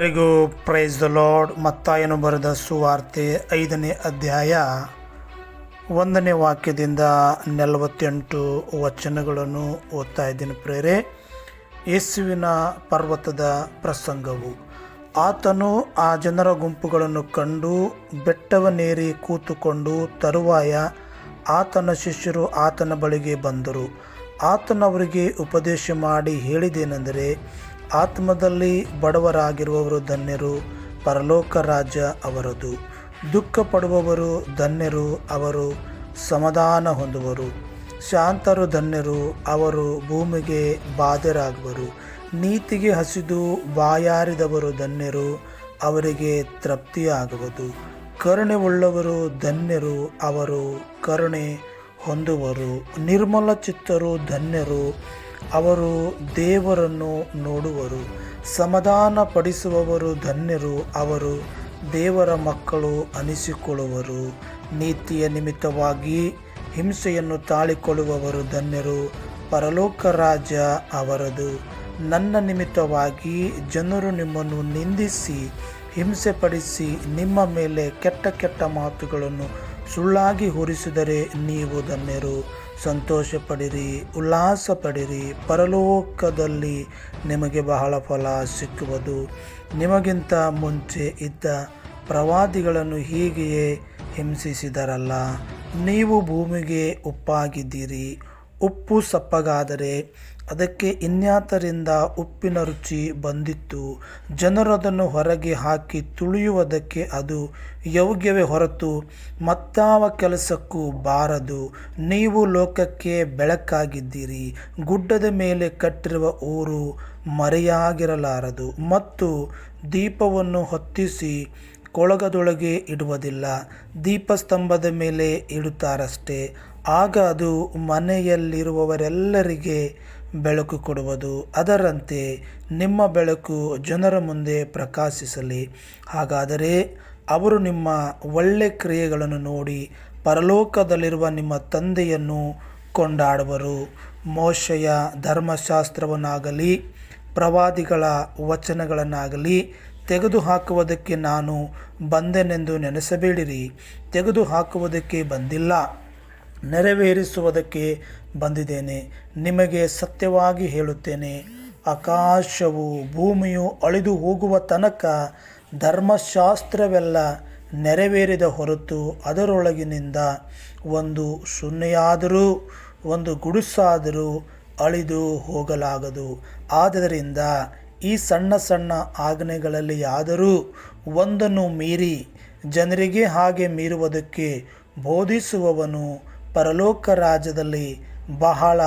ಎಲ್ಲರಿಗೂ praise the lord ಮತ್ತಾಯನು ಬರೆದ ಸುವಾರ್ತೆ ಐದನೇ ಅಧ್ಯಾಯ ಒಂದನೇ ವಾಕ್ಯದಿಂದ ನಲವತ್ತೆಂಟು ವಚನಗಳನ್ನು ಓದ್ತಾ ಇದ್ದೀನಿ ಪ್ರೇರೆ. ಯೇಸುವಿನ ಪರ್ವತದ ಪ್ರಸಂಗವು. ಆತನು ಆ ಜನರ ಗುಂಪುಗಳನ್ನು ಕಂಡು ಬೆಟ್ಟವನೇರಿ ಕೂತುಕೊಂಡು ತರುವಾಯ ಆತನ ಶಿಷ್ಯರು ಆತನ ಬಳಿಗೆ ಬಂದರು. ಆತನವರಿಗೆ ಉಪದೇಶ ಮಾಡಿ ಹೇಳಿದೇನೆಂದರೆ ಆತ್ಮದಲ್ಲಿ ಬಡವರಾಗಿರುವವರು ಧನ್ಯರು, ಪರಲೋಕ ರಾಜ್ಯ ಅವರದು. ದುಃಖ ಪಡುವವರು ಧನ್ಯರು, ಅವರು ಸಮಾಧಾನ ಹೊಂದುವರು. ಶಾಂತರು ಧನ್ಯರು, ಅವರು ಭೂಮಿಗೆ ಬಾಧ್ಯರಾಗುವರು ನೀತಿಗೆ ಹಸಿದು ಬಾಯಾರಿದವರು ಧನ್ಯರು, ಅವರಿಗೆ ತೃಪ್ತಿಯಾಗುವುದು. ಕರುಣೆ ಉಳ್ಳವರು ಧನ್ಯರು, ಅವರು ಕರುಣೆ ಹೊಂದುವರು. ನಿರ್ಮಲ ಚಿತ್ತರು ಧನ್ಯರು ಅವರು ದೇವರನ್ನು ನೋಡುವರು. ಸಮಾಧಾನ ಪಡಿಸುವವರು ಧನ್ಯರು. ಅವರು ದೇವರ ಮಕ್ಕಳು ಅನಿಸಿಕೊಳ್ಳುವರು. ನೀತಿಯ ನಿಮಿತ್ತವಾಗಿ ಹಿಂಸೆಯನ್ನು ತಾಳಿಕೊಳ್ಳುವವರು ಧನ್ಯರು. ಪರಲೋಕ ರಾಜ ಅವರದು. ನನ್ನ ನಿಮಿತ್ತವಾಗಿ ಜನರು ನಿಮ್ಮನ್ನು ನಿಂದಿಸಿ, ಹಿಂಸೆಪಡಿಸಿ, ನಿಮ್ಮ ಮೇಲೆ ಕೆಟ್ಟ ಕೆಟ್ಟ ಮಾತುಗಳನ್ನು ಸುಳ್ಳಾಗಿ ಹೊರಿಸಿದರೆ ನೀವು ಧನ್ಯರು. ಸಂತೋಷ ಪಡಿರಿ ಉಲ್ಲಾಸ ಪಡಿರಿ ಪರಲೋಕದಲ್ಲಿ ನಿಮಗೆ ಬಹಳ ಫಲ ಸಿಕ್ಕುವುದು. ನಿಮಗಿಂತ ಮುಂಚೆ ಇದ್ದ ಪ್ರವಾದಿಗಳನ್ನು ಹೀಗೆಯೇ ಹಿಂಸಿಸಿದರಲ್ಲ. ನೀವು ಭೂಮಿಗೆ ಉಪ್ಪಾಗಿದ್ದೀರಿ. ಉಪ್ಪು ಸಪ್ಪಗಾದರೆ ಅದಕ್ಕೆ ಇನ್ಯಾತರಿಂದ ಉಪ್ಪಿನ ರುಚಿ ಬಂದಿತ್ತು? ಜನರು ಅದನ್ನು ಹೊರಗೆ ಹಾಕಿ ತುಳಿಯುವುದಕ್ಕೆ ಅದು ಯೋಗ್ಯವೇ ಹೊರತು ಮತ್ತಾವ ಕೆಲಸಕ್ಕೂ ಬಾರದು. ನೀವು ಲೋಕಕ್ಕೆ ಬೆಳಕಾಗಿದ್ದೀರಿ. ಗುಡ್ಡದ ಮೇಲೆ ಕಟ್ಟಿರುವ ಊರು ಮರೆಯಾಗಿರಲಾರದು. ಮತ್ತು ದೀಪವನ್ನು ಹೊತ್ತಿಸಿ ಕೊಳಗದೊಳಗೆ ಇಡುವುದಿಲ್ಲ. ದೀಪಸ್ತಂಭದ ಮೇಲೆ ಇಡುತ್ತಾರಷ್ಟೇ. ಆಗ ಅದು ಮನೆಯಲ್ಲಿರುವವರೆಲ್ಲರಿಗೆ ಬೆಳಕು ಕೊಡುವುದು. ಅದರಂತೆ ನಿಮ್ಮ ಬೆಳಕು ಜನರ ಮುಂದೆ ಪ್ರಕಾಶಿಸಲಿ. ಹಾಗಾದರೆ ಅವರು ನಿಮ್ಮ ಒಳ್ಳೆ ಕ್ರಿಯೆಗಳನ್ನು ನೋಡಿ ಪರಲೋಕದಲ್ಲಿರುವ ನಿಮ್ಮ ತಂದೆಯನ್ನು ಕೊಂಡಾಡುವರು. ಮೋಶೆಯ ಧರ್ಮಶಾಸ್ತ್ರವನ್ನಾಗಲಿ ಪ್ರವಾದಿಗಳ ವಚನಗಳನ್ನಾಗಲಿ ತೆಗೆದುಹಾಕುವುದಕ್ಕೆ ನಾನು ಬಂದೆನೆಂದು ನೆನೆಸಬೇಡಿರಿ. ತೆಗೆದುಹಾಕುವುದಕ್ಕೆ ಬಂದಿಲ್ಲ. ನೆರವೇರಿಸುವುದಕ್ಕೆ ಬಂದಿದ್ದೇನೆ. ನಿಮಗೆ ಸತ್ಯವಾಗಿ ಹೇಳುತ್ತೇನೆ. ಆಕಾಶವು ಭೂಮಿಯು ಅಳಿದು ಹೋಗುವ ತನಕ ಧರ್ಮಶಾಸ್ತ್ರವೆಲ್ಲ ನೆರವೇರಿದ ಹೊರತು ಅದರೊಳಗಿನಿಂದ ಒಂದು ಶೂನ್ಯಾದರೂ ಒಂದು ಗುಡುಸಾದರೂ ಅಳಿದು ಹೋಗಲಾಗದು. ಆದ್ದರಿಂದ ಈ ಸಣ್ಣ ಸಣ್ಣ ಆಜ್ಞೆಗಳಲ್ಲಿ ಆದರೂ ಒಂದನ್ನು ಮೀರಿ ಜನರಿಗೆ ಹಾಗೆ ಮೀರುವುದಕ್ಕೆ ಬೋಧಿಸುವವನು ಪರಲೋಕ ರಾಜ್ಯದಲ್ಲಿ ಬಹಳ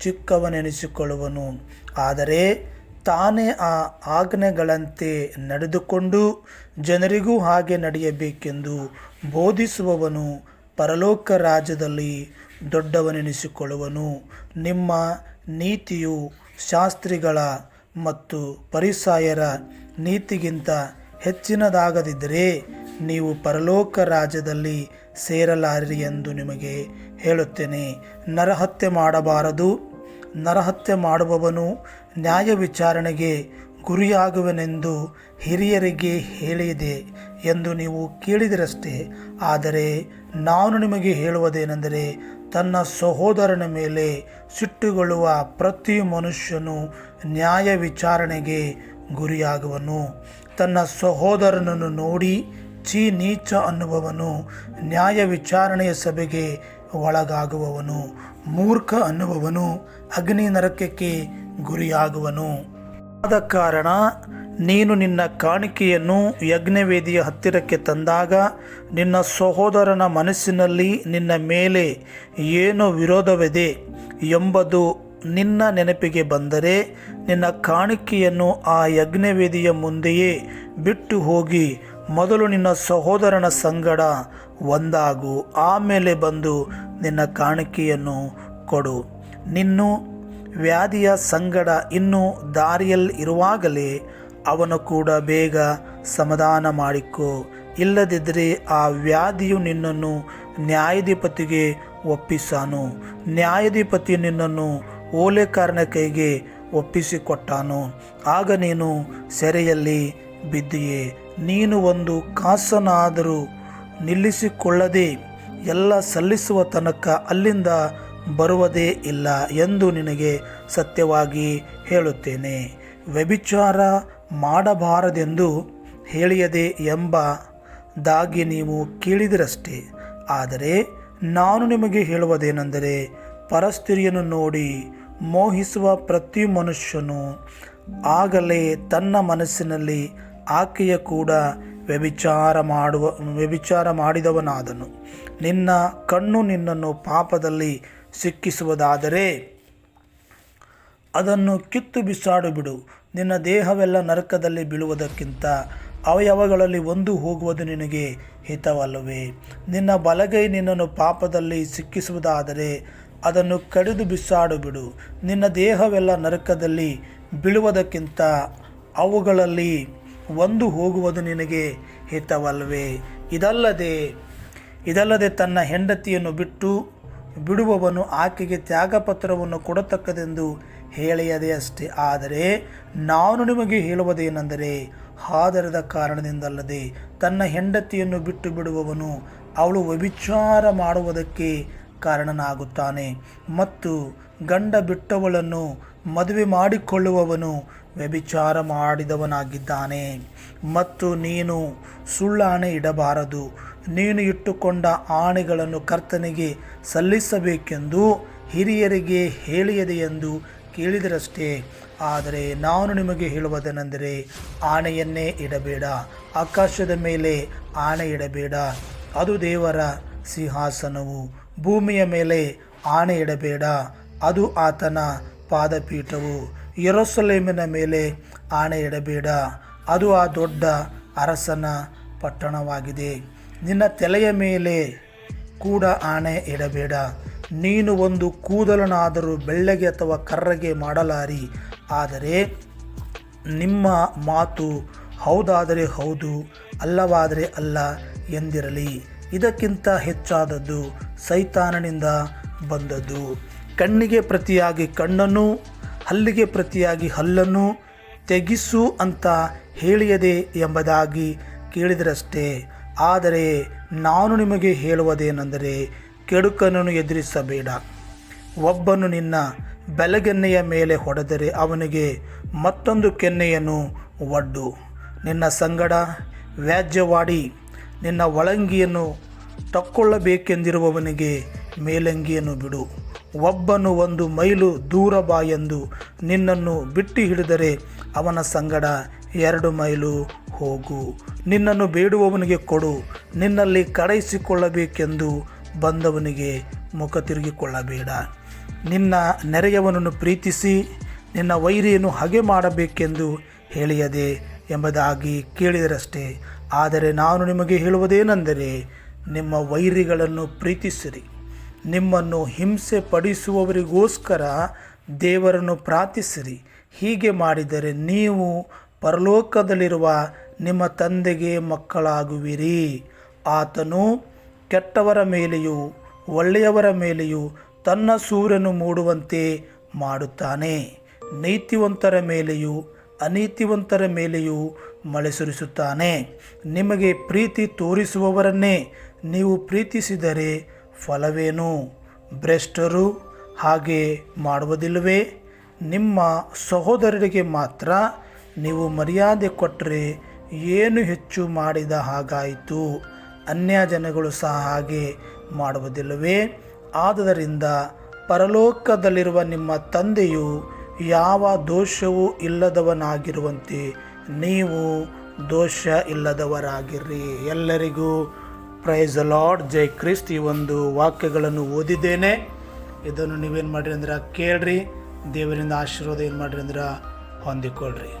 ಚಿಕ್ಕವನೆನಿಸಿಕೊಳ್ಳುವನು. ಆದರೆ ತಾನೇ ಆ ಆಜ್ಞೆಗಳಂತೆ ನಡೆದುಕೊಂಡು ಜನರಿಗೂ ಹಾಗೆ ನಡೆಯಬೇಕೆಂದು ಬೋಧಿಸುವವನು ಪರಲೋಕ ರಾಜ್ಯದಲ್ಲಿ ದೊಡ್ಡವನೆನಿಸಿಕೊಳ್ಳುವನು. ನಿಮ್ಮ ನೀತಿಯು ಶಾಸ್ತ್ರಿಗಳ ಮತ್ತು ಪರಿಸಾಯರ ನೀತಿಗಿಂತ ಹೆಚ್ಚಿನದಾಗದಿದ್ದರೆ ನೀವು ಪರಲೋಕ ರಾಜ್ಯದಲ್ಲಿ ಸೇರಲಾರಿ ಎಂದು ನಿಮಗೆ ಹೇಳುತ್ತೇನೆ. ನರಹತ್ಯೆ ಮಾಡಬಾರದು. ನರಹತ್ಯೆ ಮಾಡುವವನು ನ್ಯಾಯ ವಿಚಾರಣೆಗೆ ಗುರಿಯಾಗುವನೆಂದು ಹಿರಿಯರಿಗೆ ಹೇಳಿದೆ ಎಂದು ನೀವು ಕೇಳಿದಿರಷ್ಟೇ. ಆದರೆ ನಾನು ನಿಮಗೆ ಹೇಳುವುದೇನೆಂದರೆ, ತನ್ನ ಸಹೋದರನ ಮೇಲೆ ಸಿಟ್ಟುಗೊಳ್ಳುವ ಪ್ರತಿ ಮನುಷ್ಯನು ನ್ಯಾಯ ವಿಚಾರಣೆಗೆ ಗುರಿಯಾಗುವನು. ತನ್ನ ಸಹೋದರನನ್ನು ನೋಡಿ ಚೀ ನೀಚ ಅನ್ನುವವನು ನ್ಯಾಯ ವಿಚಾರಣೆಯ ಸಭೆಗೆ ಒಳಗಾಗುವವನು. ಮೂರ್ಖ ಅನ್ನುವವನು ಅಗ್ನಿ ನರಕಕ್ಕೆ ಗುರಿಯಾಗುವನು. ಆದ ಕಾರಣ ನೀನು ನಿನ್ನ ಕಾಣಿಕೆಯನ್ನು ಯಜ್ಞವೇದಿಯ ಹತ್ತಿರಕ್ಕೆ ತಂದಾಗ ನಿನ್ನ ಸಹೋದರನ ಮನಸ್ಸಿನಲ್ಲಿ ನಿನ್ನ ಮೇಲೆ ಏನು ವಿರೋಧವಿದೆ ಎಂಬುದು ನಿನ್ನ ನೆನಪಿಗೆ ಬಂದರೆ ನಿನ್ನ ಕಾಣಿಕೆಯನ್ನು ಆ ಯಜ್ಞವೇದಿಯ ಮುಂದೆಯೇ ಬಿಟ್ಟು ಹೋಗಿ ಮೊದಲು ನಿನ್ನ ಸಹೋದರನ ಸಂಗಡ ಒಂದಾಗು, ಆಮೇಲೆ ಬಂದು ನಿನ್ನ ಕಾಣಿಕೆಯನ್ನು ಕೊಡು. ನಿನ್ನು ವ್ಯಾಧಿಯ ಸಂಗಡ ಇನ್ನೂ ದಾರಿಯಲ್ಲಿ ಇರುವಾಗಲೇ ಅವನು ಕೂಡ ಬೇಗ ಸಮಾಧಾನ ಮಾಡಿಕೊ. ಇಲ್ಲದಿದ್ದರೆ ಆ ವ್ಯಾಧಿಯು ನಿನ್ನನ್ನು ನ್ಯಾಯಾಧಿಪತಿಗೆ ಒಪ್ಪಿಸಾನು. ನ್ಯಾಯಾಧಿಪತಿ ನಿನ್ನನ್ನು ಓಲೆಕಾರನ ಕೈಗೆ ಒಪ್ಪಿಸಿಕೊಟ್ಟಾನು. ಆಗ ನೀನು ಸೆರೆಯಲ್ಲಿ ಬಿದ್ದೆಯೇ. ನೀನು ಒಂದು ಕಾಸನಾದರೂ ನಿಲ್ಲಿಸಿಕೊಳ್ಳದೆ ಎಲ್ಲ ಸಲ್ಲಿಸುವ ತನಕ ಅಲ್ಲಿಂದ ಬರುವುದೇ ಇಲ್ಲ ಎಂದು ನಿನಗೆ ಸತ್ಯವಾಗಿ ಹೇಳುತ್ತೇನೆ. ವ್ಯಭಿಚಾರ ಮಾಡಬಾರದೆಂದು ಹೇಳಿಯದೆ ಎಂಬ ದಾಗಿ ನೀವು ಕೇಳಿದಿರಷ್ಟೇ. ಆದರೆ ನಾನು ನಿಮಗೆ ಹೇಳುವುದೇನೆಂದರೆ, ಪರಸ್ತ್ರೀಯನ್ನು ನೋಡಿ ಮೋಹಿಸುವ ಪ್ರತಿ ಮನುಷ್ಯನು ಆಗಲೇ ತನ್ನ ಮನಸ್ಸಿನಲ್ಲಿ ಆಕೆಯ ಕೂಡ ವ್ಯಭಿಚಾರ ಮಾಡುವ ವ್ಯಭಿಚಾರ ಮಾಡಿದವನಾದನು. ನಿನ್ನ ಕಣ್ಣು ನಿನ್ನನ್ನು ಪಾಪದಲ್ಲಿ ಸಿಕ್ಕಿಸುವುದಾದರೆ, ಅದನ್ನು ಕಿತ್ತು ಬಿಸಾಡು ಬಿಡು. ನಿನ್ನ ದೇಹವೆಲ್ಲ ನರಕದಲ್ಲಿ ಬೀಳುವುದಕ್ಕಿಂತ ಅವಯವಗಳಲ್ಲಿ ಒಂದು ಹೋಗುವುದು ನಿನಗೆ ಹಿತವಲ್ಲವೇ. ನಿನ್ನ ಬಲಗೈ ನಿನ್ನನ್ನು ಪಾಪದಲ್ಲಿ ಸಿಕ್ಕಿಸುವುದಾದರೆ, ಅದನ್ನು ಕಡಿದು ಬಿಸಾಡು ಬಿಡು. ನಿನ್ನ ದೇಹವೆಲ್ಲ ನರಕದಲ್ಲಿ ಬೀಳುವುದಕ್ಕಿಂತ ಅವುಗಳಲ್ಲಿ ಒಂದು ಹೋಗುವುದು ನಿನಗೆ ಹಿತವಲ್ಲವೇ. ಇದಲ್ಲದೆ ಇದಲ್ಲದೆ ತನ್ನ ಹೆಂಡತಿಯನ್ನು ಬಿಟ್ಟು ಬಿಡುವವನು ಆಕೆಗೆ ತ್ಯಾಗಪತ್ರವನ್ನು ಕೊಡತಕ್ಕದೆಂದು ಹೇಳಿಯದೆ ಅಷ್ಟೇ. ಆದರೆ ನಾನು ನಿಮಗೆ ಹೇಳುವುದೇನೆಂದರೆ, ಹಾದರದ ಕಾರಣದಿಂದಲ್ಲದೆ ತನ್ನ ಹೆಂಡತಿಯನ್ನು ಬಿಟ್ಟು ಬಿಡುವವನು ಅವಳು ವ್ಯಭಿಚಾರ ಮಾಡುವುದಕ್ಕೆ ಕಾರಣನಾಗುತ್ತಾನೆ ಮತ್ತು ಗಂಡ ಬಿಟ್ಟವಳನ್ನು ಮದುವೆ ಮಾಡಿಕೊಳ್ಳುವವನು ವ್ಯಭಿಚಾರ ಮಾಡಿದವನಾಗಿದ್ದಾನೆ ಮತ್ತು ನೀನು ಸುಳ್ಳಾಣೆ ಇಡಬಾರದು. ನೀನು ಇಟ್ಟುಕೊಂಡ ಆಣೆಗಳನ್ನು ಕರ್ತನಿಗೆ ಸಲ್ಲಿಸಬೇಕೆಂದು ಹಿರಿಯರಿಗೆ ಹೇಳಿಯದೆ ಎಂದು ಕೇಳಿದರಷ್ಟೇ. ಆದರೆ ನಾನು ನಿಮಗೆ ಹೇಳುವುದೇನೆಂದರೆ, ಆಣೆಯನ್ನೇ ಇಡಬೇಡ, ಆಕಾಶದ ಮೇಲೆ ಆಣೆ ಇಡಬೇಡ, ಅದು ದೇವರ ಸಿಂಹಾಸನವು, ಭೂಮಿಯ ಮೇಲೆ ಆಣೆ ಇಡಬೇಡ, ಅದು ಆತನ ಪಾದಪೀಠವು, ಯರೋಸಲೇಮಿನ ಮೇಲೆ ಆಣೆ ಇಡಬೇಡ, ಅದು ಆ ದೊಡ್ಡ ಅರಸನ ಪಟ್ಟಣವಾಗಿದೆ. ನಿನ್ನ ತಲೆಯ ಮೇಲೆ ಕೂಡ ಆಣೆ ಇಡಬೇಡ. ನೀನು ಒಂದು ಕೂದಲನಾದರೂ ಬೆಳ್ಳಗೆ ಅಥವಾ ಕರ್ರಗೆ ಮಾಡಲಾರಿ. ಆದರೆ ನಿಮ್ಮ ಮಾತು ಹೌದಾದರೆ ಹೌದು, ಅಲ್ಲವಾದರೆ ಅಲ್ಲ ಎಂದಿರಲಿ. ಇದಕ್ಕಿಂತ ಹೆಚ್ಚಾದದ್ದು ಸೈತಾನನಿಂದ ಬಂದದ್ದು. ಕಣ್ಣಿಗೆ ಪ್ರತಿಯಾಗಿ ಕಣ್ಣನ್ನು, ಹಲ್ಲಿಗೆ ಪ್ರತಿಯಾಗಿ ಹಲ್ಲನ್ನು ತೆಗಿಸು ಅಂತ ಹೇಳಿಯದೆ ಎಂಬುದಾಗಿ ಕೇಳಿದರಷ್ಟೇ. ಆದರೆ ನಾನು ನಿಮಗೆ ಹೇಳುವುದೇನೆಂದರೆ ಕೆಡುಕನನ್ನು ಎದುರಿಸಬೇಡ. ಒಬ್ಬನು ನಿನ್ನ ಬೆಲಗೆನ್ನೆಯ ಮೇಲೆ ಹೊಡೆದರೆ ಅವನಿಗೆ ಮತ್ತೊಂದು ಕೆನ್ನೆಯನ್ನು ಒಡ್ಡು. ನಿನ್ನ ಸಂಗಡ ವ್ಯಾಜ್ಯವಾಡಿ ನಿನ್ನ ಒಳಂಗಿಯನ್ನು ತಕ್ಕೊಳ್ಳಬೇಕೆಂದಿರುವವನಿಗೆ ಮೇಲಂಗಿಯನ್ನು ಬಿಡು. ಒಬ್ಬನು ಒಂದು ಮೈಲು ದೂರ ಬಾ ಎಂದು ನಿನ್ನನ್ನು ಬಿಟ್ಟು ಹಿಡಿದರೆ ಅವನ ಸಂಗಡ ಎರಡು ಮೈಲು ಹೋಗು. ನಿನ್ನನ್ನು ಬೇಡುವವನಿಗೆ ಕೊಡು. ನಿನ್ನಲ್ಲಿ ಕಡೈಸಿಕೊಳ್ಳಬೇಕೆಂದು ಬಂದವನಿಗೆ ಮುಖ ತಿರುಗಿಕೊಳ್ಳಬೇಡ. ನಿನ್ನ ನೆರೆಯವನನ್ನು ಪ್ರೀತಿಸಿ, ನಿನ್ನ ವೈರಿಯನ್ನು ಹಗೆ ಮಾಡಬೇಕೆಂದು ಹೇಳಿಯದೆ ಎಂಬುದಾಗಿ ಕೇಳಿದರಷ್ಟೇ. ಆದರೆ ನಾನು ನಿಮಗೆ ಹೇಳುವುದೇನೆಂದರೆ, ನಿಮ್ಮ ವೈರಿಗಳನ್ನು ಪ್ರೀತಿಸಿರಿ. ನಿಮ್ಮನ್ನು ಹಿಂಸೆ ಪಡಿಸುವವರಿಗೋಸ್ಕರ ದೇವರನ್ನು ಪ್ರಾರ್ಥಿಸಿರಿ. ಹೀಗೆ ಮಾಡಿದರೆ ನೀವು ಪರಲೋಕದಲ್ಲಿರುವ ನಿಮ್ಮ ತಂದೆಗೆ ಮಕ್ಕಳಾಗುವಿರಿ. ಆತನು ಕೆಟ್ಟವರ ಮೇಲೆಯೂ ಒಳ್ಳೆಯವರ ಮೇಲೆಯೂ ತನ್ನ ಸೂರ್ಯನು ಮೂಡುವಂತೆ ಮಾಡುತ್ತಾನೆ. ನೀತಿವಂತರ ಮೇಲೆಯೂ ಅನೀತಿವಂತರ ಮೇಲೆಯೂ ಮಳೆ ಸುರಿಸುತ್ತಾನೆ. ನಿಮಗೆ ಪ್ರೀತಿ ತೋರಿಸುವವರನ್ನೇ ನೀವು ಪ್ರೀತಿಸಿದರೆ ಫಲವೇನು? ಭ್ರಷ್ಟರು ಹಾಗೆ ಮಾಡುವುದಿಲ್ಲವೇ? ನಿಮ್ಮ ಸಹೋದರರಿಗೆ ಮಾತ್ರ ನೀವು ಮರ್ಯಾದೆ ಕೊಟ್ಟರೆ ಏನು ಹೆಚ್ಚು ಮಾಡಿದ ಹಾಗಾಯಿತು? ಅನ್ಯ ಜನಗಳು ಸಹ ಹಾಗೆ ಮಾಡುವುದಿಲ್ಲವೇ? ಆದ್ದರಿಂದ ಪರಲೋಕದಲ್ಲಿರುವ ನಿಮ್ಮ ತಂದೆಯು ಯಾವ ದೋಷವೂ ಇಲ್ಲದವನಾಗಿರುವಂತೆ ನೀವು ದೋಷ ಇಲ್ಲದವರಾಗಿರ್ರಿ ಎಲ್ಲರಿಗೂ ಪ್ರೈಸ್ ಲಾರ್ಡ್ ಜೈ ಕ್ರಿಸ್ತ್. ಈ ಒಂದು ವಾಕ್ಯಗಳನ್ನು ಓದಿದ್ದೇನೆ. ಇದನ್ನು ನೀವೇನು ಮಾಡಿರಿ ಅಂದ್ರೆ ಕೇಳ್ರಿ. ದೇವರಿಂದ ಆಶೀರ್ವಾದ ಏನು ಮಾಡಿರಿ ಅಂದ್ರೆ ಹೊಂದಿಕೊಳ್ಳ್ರಿ